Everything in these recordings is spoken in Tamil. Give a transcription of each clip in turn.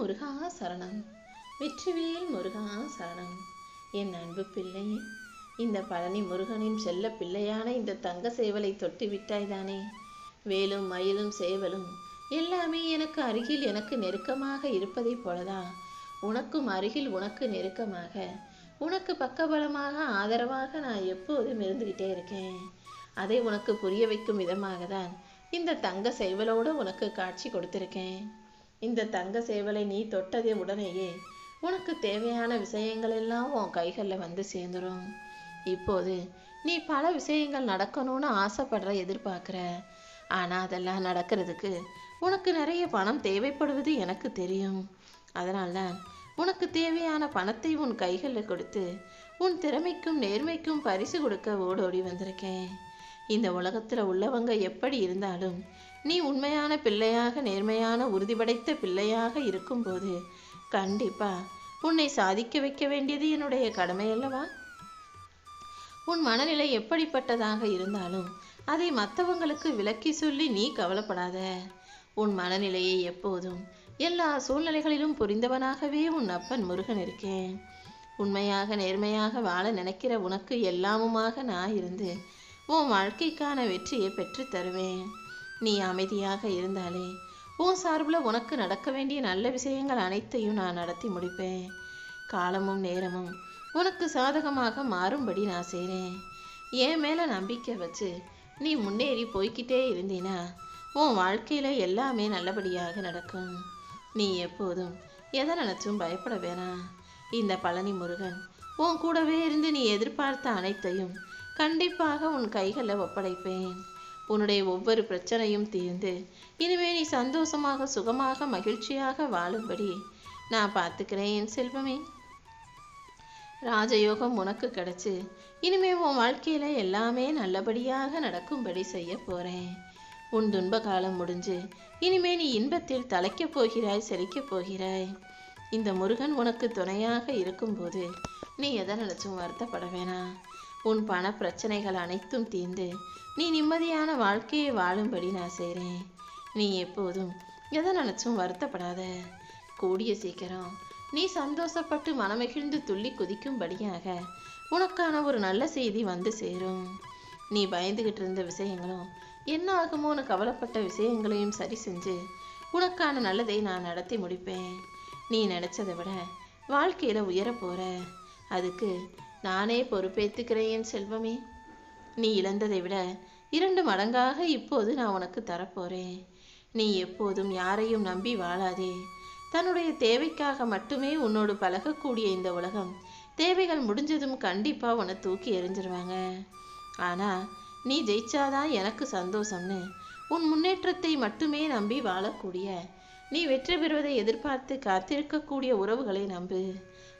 முருகா சரணம். வெற்றிவேல் முருகா சரணம். என் அன்பு பிள்ளை இந்த பழனி முருகனின் செல்ல பிள்ளையான இந்த தங்க சேவலை தொட்டு விட்டாய்தானே வேலும் மயிலும் சேவலும் எல்லாமே எனக்கு அருகில் எனக்கு நெருக்கமாக இருப்பதைப் போலதான் உனக்கும் அருகில் உனக்கு நெருக்கமாக. உனக்கு பக்கபலமாக ஆதரவாக நான் எப்போதும் இருந்துகிட்டே இருக்கேன். அதை உனக்கு புரிய வைக்கும் விதமாக தான் இந்த தங்க சேவலோடு உனக்கு காட்சி கொடுத்திருக்கேன். இந்த தங்க சேவலை நீ தொட்டதே உடனேயே உனக்கு தேவையான விஷயங்கள் எல்லாம் உன் கைகளில் வந்து சேர்ந்துடும் இப்போது நீ பல விஷயங்கள் நடக்கணும்னு ஆசைப்படுற எதிர்பார்க்குற. ஆனால் அதெல்லாம் நடக்கிறதுக்கு உனக்கு நிறைய பணம் தேவைப்படுவது எனக்கு தெரியும். அதனால்தான் உனக்கு தேவையான பணத்தை உன் கைகளில் கொடுத்து உன் திறமைக்கும் நேர்மைக்கும் பரிசு கொடுக்க ஓடோடி வந்திருக்கேன். இந்த உலகத்தில் உள்ளவங்க எப்படி இருந்தாலும் நீ உண்மையான பிள்ளையாக நேர்மையான உறுதி படைத்த பிள்ளையாக இருக்கும்போது கண்டிப்பா உன்னை சாதிக்க வைக்க வேண்டியது என்னுடைய கடமை அல்லவா? உன் மனநிலை எப்படிப்பட்டதாக இருந்தாலும் அதை மற்றவங்களுக்கு விளக்கி சொல்லி நீ கவலைப்படாத. உன் மனநிலையை எப்போதும் எல்லா சூழ்நிலைகளிலும் புரிந்தவனாகவே உன் அப்பன் முருகன் இருக்கேன். உண்மையாக நேர்மையாக வாழ நினைக்கிற உனக்கு எல்லாமுமாக நான் இருந்து உன் வாழ்க்கைக்கான வெற்றியை பெற்றுத் தருவேன். நீ அமைதியாக இருந்தாலே உன் சார்பில் உனக்கு நடக்க வேண்டிய நல்ல விஷயங்கள் அனைத்தையும் நான் நடத்தி முடிப்பேன். காலமும் நேரமும் உனக்கு சாதகமாக மாறும்படி நான் செய்கிறேன். என் மேலே நம்பிக்கை வச்சு நீ முன்னேறி போய்கிட்டே இருந்தீனா உன் வாழ்க்கையில் எல்லாமே நல்லபடியாக நடக்கும். நீ எப்போதும் எதை நினச்சும் பயப்பட வேணாம் இந்த பழனி முருகன் உன் கூடவே இருந்து நீ எதிர்பார்த்த அனைத்தையும் கண்டிப்பாக உன் கைகளில் ஒப்படைப்பேன். உன்னுடைய ஒவ்வொரு பிரச்சனையும் தீர்ந்து இனிமே நீ சந்தோஷமாக சுகமாக மகிழ்ச்சியாக வாழும்படி நான் பார்த்துக்கிறேன் என் செல்வமே. ராஜயோகம் உனக்கு கிடைச்சு. இனிமே உன் வாழ்க்கையில எல்லாமே நல்லபடியாக நடக்கும்படி செய்ய போறேன். உன் துன்ப காலம் முடிஞ்சு இனிமே நீ இன்பத்தில் தலைக்கப் போகிறாய் செழிக்கப் போகிறாய். இந்த முருகன் உனக்கு துணையாக இருக்கும்போது நீ எதை நினைச்சும் வருத்தப்பட வேணாம். உன் பண பிரச்சனைகள் அனைத்தும் தீர்ந்து நீ நிம்மதியான வாழ்க்கையை வாழும்படி நான் செய்கிறேன் நீ எப்போதும் எதை நினச்சும் வருத்தப்படாத. கூடிய சீக்கிரம் நீ சந்தோஷப்பட்டு மனமகிழ்ந்து துள்ளி குதிக்கும்படியாக உனக்கான ஒரு நல்ல செய்தி வந்து சேரும். நீ பயந்துகிட்டு இருந்த விஷயங்களும் என்ன ஆகுமோன்னு கவலைப்பட்ட விஷயங்களையும் சரி செஞ்சு உனக்கான நல்லதை நான் நடத்தி முடிப்பேன். நீ நினச்சதை விட வாழ்க்கையில் உயரப் அதுக்கு நானே பொறுப்பேத்துக்கிறேன் என் செல்வமே. நீ இழந்ததை விட இரண்டு மடங்காக இப்போது நான் உனக்கு தரப்போறேன். நீ எப்போதும் யாரையும் நம்பி வாழாதே. தன்னுடைய தேவைக்காக மட்டுமே உன்னோடு பழகக்கூடிய இந்த உலகம் தேவைகள் முடிஞ்சதும் கண்டிப்பா உன்னை தூக்கி எறிஞ்சிருவாங்க. ஆனா நீ ஜெயிச்சாதான் எனக்கு சந்தோஷம்னு உன் முன்னேற்றத்தை மட்டுமே நம்பி வாழக்கூடிய நீ வெற்றி பெறுவதை எதிர்பார்த்து காத்திருக்கக்கூடிய உறவுகளை நம்பு.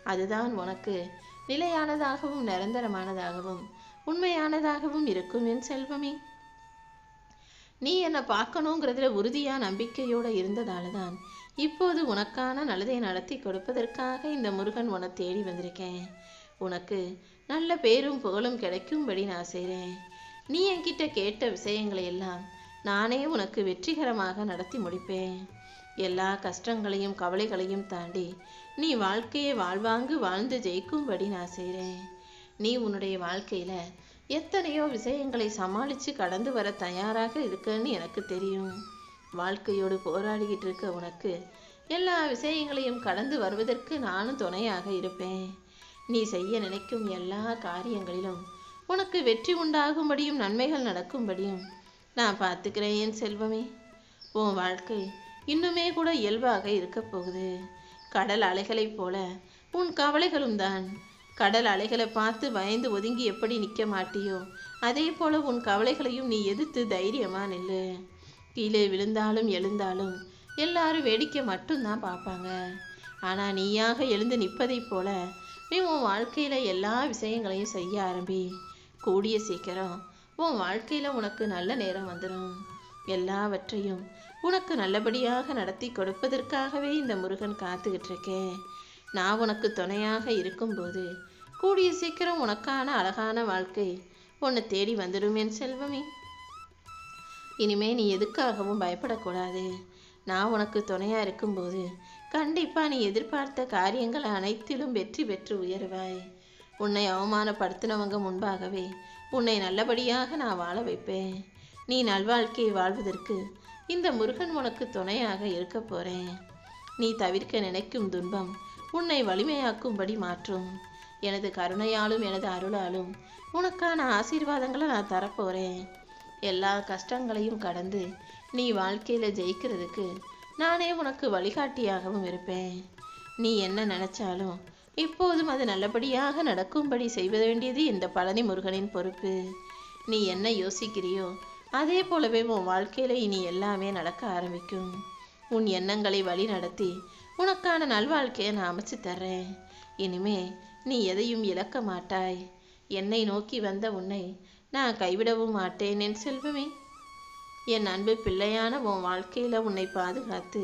அதுதான் உனக்கு. நிலையானதாகவும் நிரந்தரமானதாகவும் உண்மையானதாகவும் இருக்கும் என் செல்வமே. நீ என்னை பார்க்கணுங்கிறதுல உறுதியா நம்பிக்கையோட இருந்ததால தான் இப்போது உனக்கான நல்லதை நடத்தி கொடுப்பதற்காக இந்த முருகன் உன்னை தேடி வந்திருக்கேன். உனக்கு நல்ல பேரும் புகழும் கிடைக்கும்படி நான் செய்கிறேன் நீ என்கிட்ட கேட்ட விஷயங்களை எல்லாம் நானே உனக்கு வெற்றிகரமாக நடத்தி முடிப்பேன். எல்லா கஷ்டங்களையும் கவலைகளையும் தாண்டி நீ வாழ்க்கையை வாழ்வாங்கு வாழ்ந்து ஜெயிக்கும்படி நான் செய்கிறேன் நீ உன்னுடைய வாழ்க்கையில் எத்தனையோ விஷயங்களை சமாளித்து கடந்து வர தயாராக இருக்கன்னு எனக்கு தெரியும். வாழ்க்கையோடு போராடிக்கிட்டு இருக்க உனக்கு எல்லா விஷயங்களையும் கடந்து வருவதற்கு நானும் துணையாக இருப்பேன். நீ செய்ய நினைக்கும் எல்லா காரியங்களிலும் உனக்கு வெற்றி உண்டாகும்படியும் நன்மைகள் நடக்கும்படியும் நான் பார்த்துக்கிறேன் என் செல்வமே. உன் வாழ்க்கை இன்னுமே கூட இயல்பாக இருக்கப் போகுது. கடல் அலைகளைப் போல உன் கவலைகளும் தான். கடல் அலைகளை பார்த்து பயந்து ஒதுங்கி எப்படி நிற்க மாட்டியோ அதே போல உன் கவலைகளையும் நீ எதிர்த்து தைரியமா நில்லு. கீழே விழுந்தாலும் எழுந்தாலும் எல்லாரும் வேடிக்கை மட்டும்தான் பார்ப்பாங்க. ஆனால் நீயாக எழுந்து நிற்பதைப் போல நீ உன் வாழ்க்கையில் எல்லா விஷயங்களையும் செய்ய ஆரம்பி. கூடிய சீக்கிரம் உன் வாழ்க்கையில் உனக்கு நல்ல நேரம் வந்துடும் எல்லாவற்றையும் உனக்கு நல்லபடியாக நடத்தி கொடுப்பதற்காகவே இந்த முருகன் காத்துக்கிட்டு இருக்கேன் நான் உனக்கு துணையாக இருக்கும்போது கூடிய சீக்கிரம் உனக்கான அழகான வாழ்க்கை உன்னை தேடி வந்துடும் என் செல்வமே. இனிமே நீ எதுக்காகவும் பயப்படக்கூடாது. நான் உனக்கு துணையாக இருக்கும்போது கண்டிப்பாக நீ எதிர்பார்த்த காரியங்கள் அனைத்திலும் வெற்றி பெற்று உயர்வாய். உன்னை அவமானப்படுத்தினவங்க முன்பாகவே உன்னை நல்லபடியாக நான் வாழ வைப்பேன். நீ நல்வாழ்க்கையை வாழ்வதற்கு இந்த முருகன் உனக்கு துணையாக இருக்க போறேன். நீ தவிர்க்க நினைக்கும் துன்பம் உன்னை வலிமையாக்கும்படி மாற்றும். எனது கருணையாலும் எனது அருளாலும் உனக்கான ஆசீர்வாதங்களை நான் தரப்போறேன். எல்லா கஷ்டங்களையும் கடந்து நீ வாழ்க்கையில ஜெயிக்கிறதுக்கு நானே உனக்கு வழிகாட்டியாகவும் இருப்பேன். நீ என்ன நினைச்சாலும் இப்போதும் அது நல்லபடியாக நடக்கும்படி செய்ய வேண்டியது இந்த பழனி முருகனின் பொறுப்பு. நீ என்ன யோசிக்கிறியோ அதே போலவே உன் வாழ்க்கையில இனி எல்லாமே நடக்க ஆரம்பிக்கும். உன் எண்ணங்களை வழி நடத்தி உனக்கான நல்வாழ்க்கையை நான் அமைச்சு தர்றேன். இனிமே நீ எதையும் இழக்க மாட்டாய். என்னை நோக்கி வந்த உன்னை நான் கைவிடவும் மாட்டேன் என் செல்வமே. என் அன்பு பிள்ளையான உன் வாழ்க்கையில உன்னை பாதுகாத்து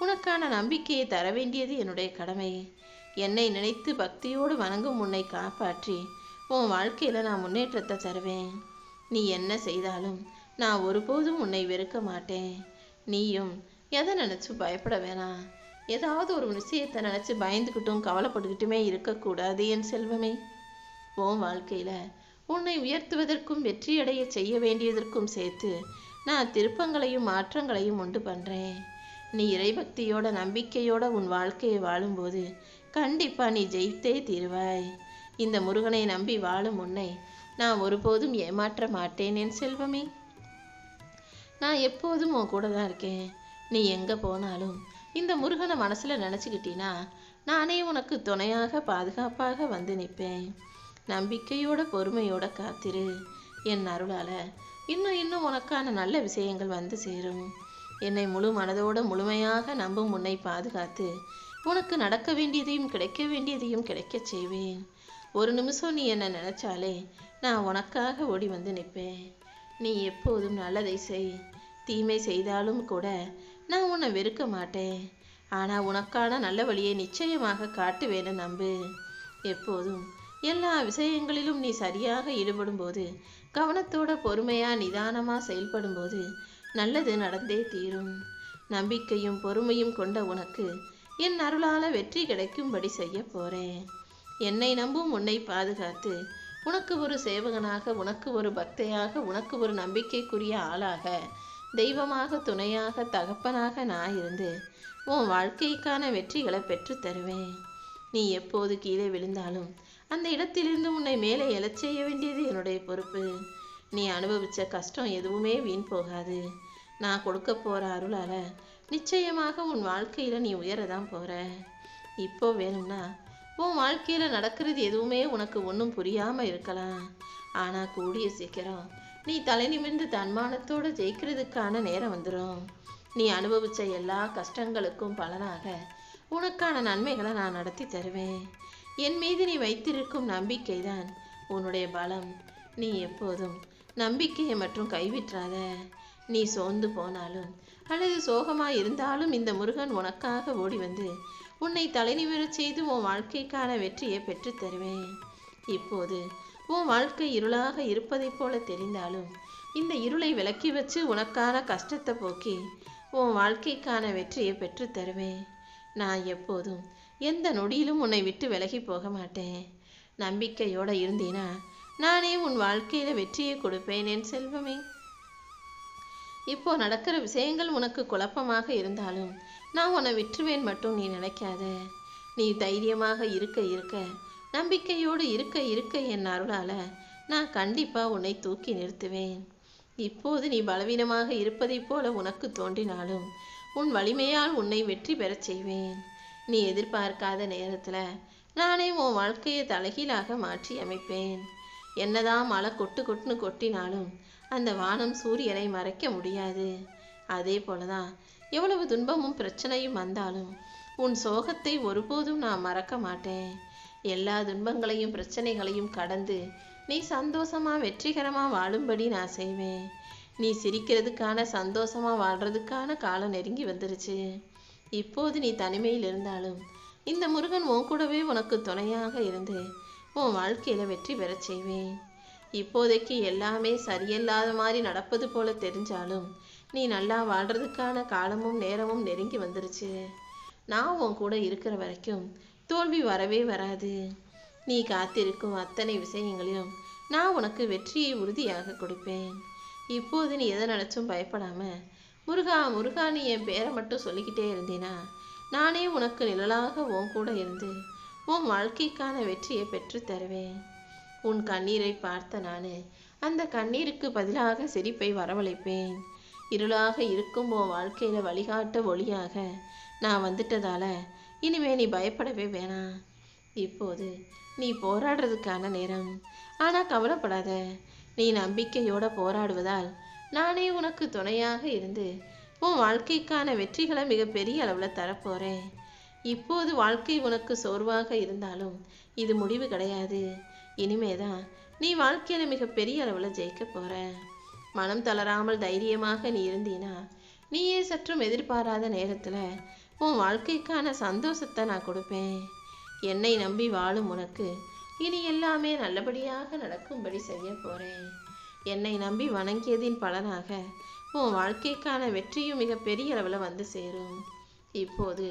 உனக்கான நம்பிக்கையை தர வேண்டியது என்னுடைய கடமை. என்னை நினைத்து பக்தியோடு வணங்கும் உன்னை காப்பாற்றி உன் வாழ்க்கையில நான் முன்னேற்றத்தை தருவேன். நீ என்ன செய்தாலும் நான் ஒருபோதும் உன்னை வெறுக்க மாட்டேன். நீயும் எதை நினச்சி பயப்பட வேணாம். ஏதாவது ஒரு விஷயத்தை நினச்சி பயந்துக்கிட்டும் கவலைப்பட்டுக்கிட்டுமே இருக்கக்கூடாது என் செல்வமே. உன் வாழ்க்கையில் உன்னை உயர்த்துவதற்கும் வெற்றியடைய செய்ய வேண்டியதற்கும் சேர்த்து நான் திருப்பங்களையும் மாற்றங்களையும் உண்டு பண்ணுறேன் நீ இறைபக்தியோட நம்பிக்கையோட உன் வாழ்க்கையை வாழும்போது கண்டிப்பாக நீ ஜெயித்தே தீருவாய். இந்த முருகனை நம்பி வாழும் உன்னை நான் ஒருபோதும் ஏமாற்ற மாட்டேன் என் செல்வமே. நான் எப்போதும் உன் கூட தான் இருக்கேன். நீ எங்கே போனாலும் இந்த முருகனை மனசில் நினச்சிக்கிட்டீன்னா நானே உனக்கு துணையாக பாதுகாப்பாக வந்து நிற்பேன் நம்பிக்கையோட பொறுமையோட காத்திரு. என் அருளால் இன்னும் இன்னும் உனக்கான நல்ல விஷயங்கள் வந்து சேரும். என்னை முழு மனதோட முழுமையாக நம்பும் உன்னை பாதுகாத்து உனக்கு நடக்க வேண்டியதையும் கிடைக்க வேண்டியதையும் கிடைக்கச் செய்வேன். ஒரு நிமிஷம் நீ என்னை நினச்சாலே நான் உனக்காக ஓடி வந்து நிற்பேன் நீ எப்போதும் நல்லதை செய். தீமை செய்தாலும் கூட நான் உன்னை வெறுக்க மாட்டேன். ஆனால் உனக்கான நல்ல வழியை நிச்சயமாக காட்டுவேன்னு நம்பு. எப்போதும் எல்லா விஷயங்களிலும் நீ சரியாக ஈடுபடும்போது கவனத்தோட பொறுமையாக நிதானமாக செயல்படும்போது நல்லது நடந்தே தீரும். நம்பிக்கையும் பொறுமையும் கொண்ட உனக்கு என் அருளால வெற்றி கிடைக்கும்படி செய்ய போறேன். என்னை நம்பும் உன்னை பாதுகாத்து உனக்கு ஒரு சேவகனாக உனக்கு ஒரு பக்தையாக உனக்கு ஒரு நம்பிக்கைக்குரிய ஆளாக தெய்வமாக துணையாக தகப்பனாக நான் இருந்து உன் வாழ்க்கைக்கான வெற்றிகளை பெற்றுத் தருவேன். நீ எப்போது கீழே விழுந்தாலும் அந்த இடத்திலிருந்து உன்னை மேலே எழச் செய்ய வேண்டியது என்னுடைய பொறுப்பு. நீ அனுபவிச்ச கஷ்டம் எதுவுமே வீண் போகாது. நான் கொடுக்க போகிற அருளால் நிச்சயமாக உன் வாழ்க்கையில் நீ உயரதான் போகிற இப்போ வேணும்னா உன் வாழ்க்கையில் நடக்கிறது எதுவுமே உனக்கு ஒன்றும் புரியாமல் இருக்கலாம். ஆனால் கூடிய சீக்கிரம் நீ தலை நிமிர்ந்து தன்மானத்தோடு ஜெயிக்கிறதுக்கான நேரம் வந்துடும் நீ அனுபவிச்ச எல்லா கஷ்டங்களுக்கும் பலனாக உனக்கான நன்மைகளை நான் நடத்தி தருவேன். என் மீது நீ வைத்திருக்கும் நம்பிக்கை தான் உன்னுடைய பலம். நீ எப்போதும் நம்பிக்கையை மட்டும் கைவிட்றாத நீ சோர்ந்து போனாலும் அல்லது சோகமாக இருந்தாலும் இந்த முருகன் உனக்காக ஓடி வந்து உன்னை தலைநிமிரச் செய்து உன் வாழ்க்கைக்கான வெற்றியை பெற்றுத் தருவேன். இப்போது உன் வாழ்க்கை இருளாக இருப்பதைப் போல தெரிந்தாலும் இந்த இருளை விலக்கி வச்சு உனக்கான கஷ்டத்தை போக்கி உன் வாழ்க்கைக்கான வெற்றியை பெற்றுத் தருவேன். நான் எப்போதும் எந்த நொடியிலும் உன்னை விட்டு விலகி போக மாட்டேன். நம்பிக்கையோட இருந்தீனா நானே உன் வாழ்க்கையில வெற்றியை கொடுப்பேன் என் செல்வமே. இப்போ நடக்கிற விஷயங்கள் உனக்கு குழப்பமாக இருந்தாலும் நான் உன்னை விட்டுருவேன் மட்டும் நீ நினைக்காத. நீ தைரியமாக இருக்க இருக்க. நம்பிக்கையோடு இருக்க இருக்க என் அருளால நான் கண்டிப்பா உன்னை தூக்கி நிறுத்துவேன். இப்போது நீ பலவீனமாக இருப்பதைப் போல உனக்கு தோன்றினாலும் உன் வலிமையால் உன்னை வெற்றி பெறச் செய்வேன். நீ எதிர்பார்க்காத நேரத்துல நானே உன் வாழ்க்கையை தலைகீழாக மாற்றி அமைப்பேன். என்னதான் மழை கொட்டு கொட்டுன்னு கொட்டினாலும் அந்த வானம் சூரியனை மறைக்க முடியாது. அதே போலதான் எவ்வளவு துன்பமும் பிரச்சனையும் வந்தாலும் உன் சோகத்தை ஒருபோதும் நான் மறக்க மாட்டேன். எல்லா துன்பங்களையும் பிரச்சனைகளையும் கடந்து நீ சந்தோஷமா வெற்றிகரமா வாழும்படி நான் செய்வேன். நீ சிரிக்கிறதுக்கான சந்தோஷமா வாழ்றதுக்கான காலம் நெருங்கி வந்துருச்சு. இப்போது நீ தனிமையில் இருந்தாலும் இந்த முருகன் உன் கூடவே உனக்கு துணையாக இருந்து உன் வாழ்க்கையில வெற்றி பெறச் செய்வேன். இப்போதைக்கு எல்லாமே சரியில்லாத மாதிரி நடப்பது போல தெரிஞ்சாலும் நீ நல்லா வாழ்றதுக்கான காலமும் நேரமும் நெருங்கி வந்துருச்சு. நான் உன் கூட இருக்கிற வரைக்கும் தோல்வி வரவே வராது. நீ காத்திருக்கும் அத்தனை விஷயங்களையும் நான் உனக்கு வெற்றியை உறுதியாக கொடுப்பேன். இப்போது நீ எதை நினைச்சும் பயப்படாம முருகா முருகா நீ என் பேரை மட்டும் சொல்லிக்கிட்டே இருந்தீனா நானே உனக்கு நிழலாக உன் கூட இருந்து உன் வாழ்க்கைக்கான வெற்றியை பெற்று தருவேன். உன் கண்ணீரை பார்த்த நான் அந்த கண்ணீருக்கு பதிலாக சிரிப்பை வரவழைப்பேன். இருளாக இருக்கும் உன் வாழ்க்கையில் வழிகாட்ட ஒளியாக. நான் வந்துட்டதால இனிமே நீ பயப்படவே வேணாம். இப்போது நீ போராடுறதுக்கான நேரம். ஆனால் கவலைப்படாத. நீ நம்பிக்கையோட போராடுவதால் நானே உனக்கு துணையாக இருந்து உன் வாழ்க்கைக்கான வெற்றிகளை மிகப்பெரிய அளவில் தரப்போகிறேன் இப்போது வாழ்க்கை உனக்கு சோர்வாக இருந்தாலும் இது முடிவு கிடையாது. இனிமேதான் நீ வாழ்க்கையில் மிகப்பெரிய அளவில் ஜெயிக்க போற. மனம் தளராமல் தைரியமாக நீ இருந்தீனா நீயே சற்றும் எதிர்பாராத நேரத்தில் உன் வாழ்க்கைக்கான சந்தோஷத்தை நான் கொடுப்பேன். என்னை நம்பி வாழும் உனக்கு இனி எல்லாமே நல்லபடியாக நடக்கும்படி செய்ய போகிறேன் என்னை நம்பி வணங்கியதின் பலனாக உன் வாழ்க்கைக்கான வெற்றியும் மிக பெரிய அளவில் வந்து சேரும். இப்போது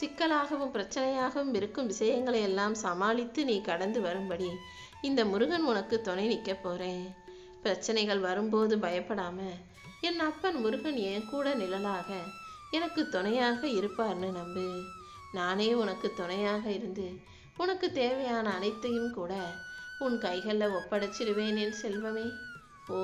சிக்கலாகவும் பிரச்சனையாகவும் இருக்கும் விஷயங்களை எல்லாம் சமாளித்து நீ கடந்து வரும்படி இந்த முருகன் உனக்கு துணை நிற்க போகிறேன் பிரச்சனைகள் வரும்போது பயப்படாம என் அப்பன் முருகன் என் கூட நிழலாக எனக்கு துணையாக இருப்பார்னு நம்பு. நானே உனக்கு துணையாக இருந்து உனக்கு தேவையான அனைத்தையும் கூட உன் கைகளில் ஒப்படைச்சிடுவேன் என் செல்வமே. ஓ